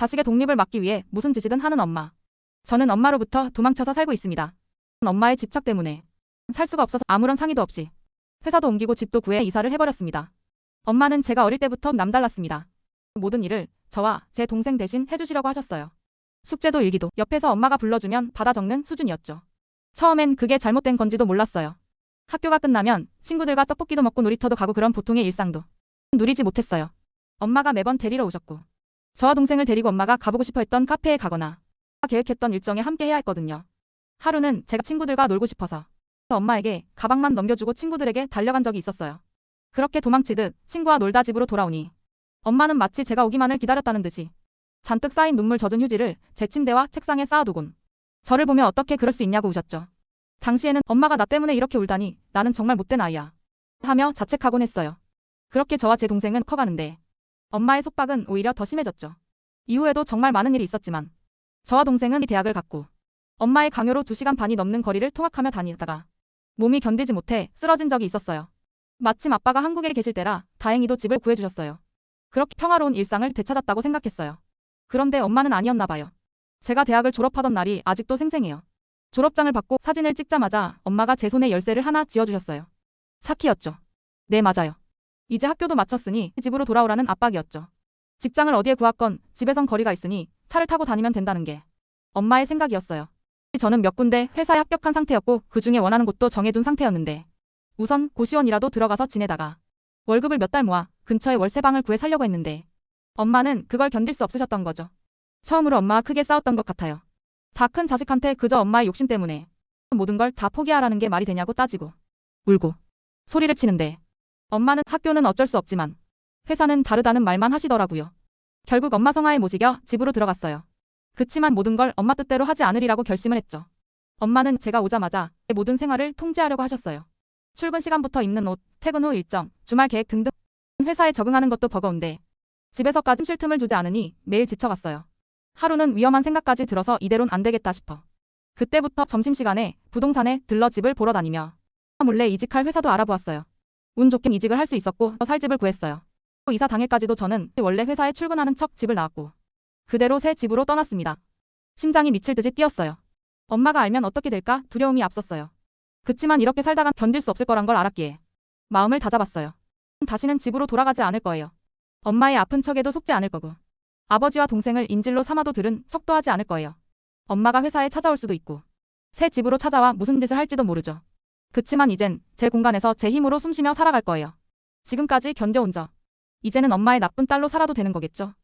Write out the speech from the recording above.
자식의 독립을 막기 위해 무슨 짓이든 하는 엄마. 저는 엄마로부터 도망쳐서 살고 있습니다. 엄마의 집착 때문에 살 수가 없어서 아무런 상의도 없이 회사도 옮기고 집도 구해 이사를 해버렸습니다. 엄마는 제가 어릴 때부터 남달랐습니다. 모든 일을 저와 제 동생 대신 해주시려고 하셨어요. 숙제도 일기도 옆에서 엄마가 불러주면 받아 적는 수준이었죠. 처음엔 그게 잘못된 건지도 몰랐어요. 학교가 끝나면 친구들과 떡볶이도 먹고 놀이터도 가고 그런 보통의 일상도 누리지 못했어요. 엄마가 매번 데리러 오셨고 저와 동생을 데리고 엄마가 가보고 싶어 했던 카페에 가거나 계획했던 일정에 함께 해야 했거든요. 하루는 제가 친구들과 놀고 싶어서 엄마에게 가방만 넘겨주고 친구들에게 달려간 적이 있었어요. 그렇게 도망치듯 친구와 놀다 집으로 돌아오니 엄마는 마치 제가 오기만을 기다렸다는 듯이 잔뜩 쌓인 눈물 젖은 휴지를 제 침대와 책상에 쌓아두곤 저를 보며 어떻게 그럴 수 있냐고 우셨죠. 당시에는 엄마가 나 때문에 이렇게 울다니 나는 정말 못된 아이야. 하며 자책하곤 했어요. 그렇게 저와 제 동생은 커가는데 엄마의 속박은 오히려 더 심해졌죠. 이후에도 정말 많은 일이 있었지만 저와 동생은 대학을 갔고 엄마의 강요로 2시간 반이 넘는 거리를 통학하며 다니다가 몸이 견디지 못해 쓰러진 적이 있었어요. 마침 아빠가 한국에 계실 때라 다행히도 집을 구해주셨어요. 그렇게 평화로운 일상을 되찾았다고 생각했어요. 그런데 엄마는 아니었나 봐요. 제가 대학을 졸업하던 날이 아직도 생생해요. 졸업장을 받고 사진을 찍자마자 엄마가 제 손에 열쇠를 하나 쥐어주셨어요. 차키였죠. 네, 맞아요. 이제 학교도 마쳤으니 집으로 돌아오라는 압박이었죠. 직장을 어디에 구하건 집에선 거리가 있으니 차를 타고 다니면 된다는 게 엄마의 생각이었어요. 저는 몇 군데 회사에 합격한 상태였고 그 중에 원하는 곳도 정해둔 상태였는데 우선 고시원이라도 들어가서 지내다가 월급을 몇 달 모아 근처에 월세방을 구해 살려고 했는데 엄마는 그걸 견딜 수 없으셨던 거죠. 처음으로 엄마와 크게 싸웠던 것 같아요. 다 큰 자식한테 그저 엄마의 욕심 때문에 모든 걸 다 포기하라는 게 말이 되냐고 따지고 울고 소리를 치는데 엄마는 학교는 어쩔 수 없지만 회사는 다르다는 말만 하시더라고요. 결국 엄마 성화에 모시겨 집으로 들어갔어요. 그치만 모든 걸 엄마 뜻대로 하지 않으리라고 결심을 했죠. 엄마는 제가 오자마자 제 모든 생활을 통제하려고 하셨어요. 출근 시간부터 입는 옷, 퇴근 후 일정, 주말 계획 등등 회사에 적응하는 것도 버거운데 집에서까지 쉴 틈을 주지 않으니 매일 지쳐갔어요. 하루는 위험한 생각까지 들어서 이대론 안 되겠다 싶어. 그때부터 점심시간에 부동산에 들러 집을 보러 다니며 몰래 이직할 회사도 알아보았어요. 운 좋게 이직을 할 수 있었고 살 집을 구했어요. 이사 당일까지도 저는 원래 회사에 출근하는 척 집을 나왔고 그대로 새 집으로 떠났습니다. 심장이 미칠 듯이 뛰었어요. 엄마가 알면 어떻게 될까 두려움이 앞섰어요. 그치만 이렇게 살다간 견딜 수 없을 거란 걸 알았기에 마음을 다잡았어요. 다시는 집으로 돌아가지 않을 거예요. 엄마의 아픈 척에도 속지 않을 거고 아버지와 동생을 인질로 삼아도 들은 척도 하지 않을 거예요. 엄마가 회사에 찾아올 수도 있고 새 집으로 찾아와 무슨 짓을 할지도 모르죠. 그치만 이젠 제 공간에서 제 힘으로 숨쉬며 살아갈 거예요. 지금까지 견뎌온 저. 이제는 엄마의 나쁜 딸로 살아도 되는 거겠죠.